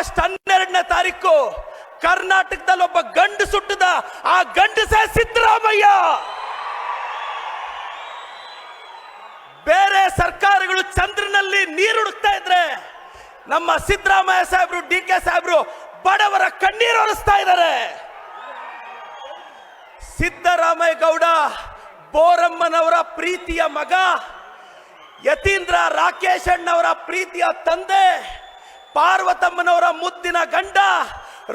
August ಹನ್ನೆರಡನೇ ತಾರೀಕು ಕರ್ನಾಟಕದಲ್ಲಿ ಒಬ್ಬ ಗಂಡು ಸುಟ್ಟದ, ಆ ಗಂಡಸೇ ಸಿದ್ದರಾಮಯ್ಯ. ಬೇರೆ ಸರ್ಕಾರಗಳು ಚಂದ್ರನಲ್ಲಿ ನೀರು ಹುಡುಕ್ತಾ ಇದ್ರೆ ನಮ್ಮ ಸಿದ್ದರಾಮಯ್ಯ ಸಾಹೇಬ್ರು ಡಿ ಕೆ ಸಾಹೇಬ್ರು ಬಡವರ ಕಣ್ಣೀರು ಒರೆಸ್ತಾ ಇದ್ದಾರೆ. ಸಿದ್ದರಾಮಯ್ಯ ಗೌಡ ಬೋರಮ್ಮನವರ ಪ್ರೀತಿಯ ಮಗ, ಯತೀಂದ್ರ ರಾಕೇಶ್ ಅಣ್ಣವರ ಪ್ರೀತಿಯ ತಂದೆ ಪಾರ್ವತಮ್ಮನವರ ಮುದ್ದಿನ ಗಂಡ,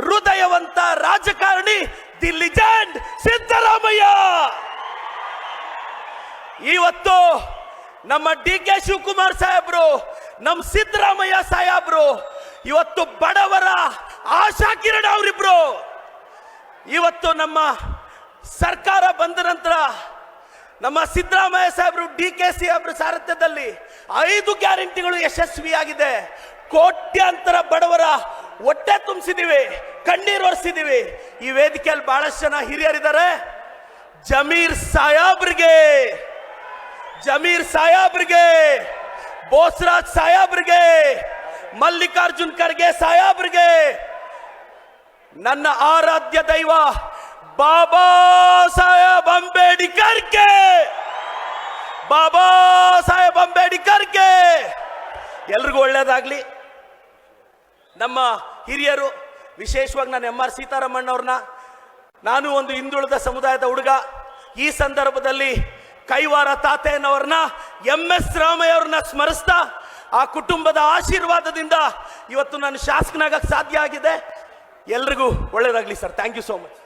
ಹೃದಯವಂತ ರಾಜಕಾರಣಿ ದಿ ಲಿಜೆಂಡ್ ಸಿದ್ದರಾಮಯ್ಯ. ಇವತ್ತು ನಮ್ಮ ಡಿ ಕೆ ಶಿವಕುಮಾರ್ ಸಾಹೇಬ್ರು ನಮ್ಮ ಸಿದ್ದರಾಮಯ್ಯ ಸಾಹೇಬ್ರು, ಇವತ್ತು ಬಡವರ ಆಶಾ ಕಿರಣ ಅವರಿಬ್ರು. ಇವತ್ತು ನಮ್ಮ ಸರ್ಕಾರ ಬಂದ ನಂತರ ನಮ್ಮ ಸಿದ್ದರಾಮಯ್ಯ ಸಾಹೇಬ್ರು, ಡಿ ಕೆ ಸಿ ಅವರ ಸಾರಥ್ಯದಲ್ಲಿ ಐದು ಗ್ಯಾರಂಟಿಗಳು ಯಶಸ್ವಿಯಾಗಿದೆ. ಕೋಟ್ಯಾಂತರ ಬಡವರ ಹೊಟ್ಟೆ ತುಂಬಿಸಿದೀವಿ, ಕಣ್ಣೀರು ಒರೆಸಿದೀವಿ. ಈ ವೇದಿಕೆಯಲ್ಲಿ ಬಹಳಷ್ಟು ಜನ ಹಿರಿಯರಿದ್ದಾರೆ. ಜಮೀರ್ ಸಾಯಾಬ್ರಿಗೆ ಜಮೀರ್ ಸಾಯಾಬ್ರಿಗೆ, ಬೋಸ್ರಾಜ್ ಸಾಯಾಬ್ರಿಗೆ, ಮಲ್ಲಿಕಾರ್ಜುನ್ ಖರ್ಗೆ ಸಾಯಾಬ್ರಿಗೆ, ನನ್ನ ಆರಾಧ್ಯ ದೈವ ಬಾಬಾ ಸಾಹೇಬ್ ಅಂಬೇಡ್ಕರ್ಗೆ ಬಾಬಾ ಸಾಹೇಬ್ ಅಂಬೇಡ್ಕರ್ಗೆ ಎಲ್ರಿಗೂ ಒಳ್ಳೇದಾಗ್ಲಿ. ನಮ್ಮ ಹಿರಿಯರು, ವಿಶೇಷವಾಗಿ ನಾನು ಎಂ ಆರ್ ಸೀತಾರಾಮಣ್ಣವ್ರನ್ನ ನಾನು ಒಂದು ಹಿಂದುಳಿದ ಸಮುದಾಯದ ಹುಡುಗ. ಈ ಸಂದರ್ಭದಲ್ಲಿ ಕೈವಾರ ತಾತೆಯನ್ನವ್ರನ್ನ ಎಂ ಎಸ್ ರಾಮಯ್ಯ ಅವ್ರನ್ನ ಸ್ಮರಿಸ್ತಾ, ಆ ಕುಟುಂಬದ ಆಶೀರ್ವಾದದಿಂದ ಇವತ್ತು ನಾನು ಶಾಸಕನಾಗಕ್ಕೆ ಸಾಧ್ಯ ಆಗಿದೆ. ಎಲ್ರಿಗೂ ಒಳ್ಳೇದಾಗಲಿ sir. Thank you so much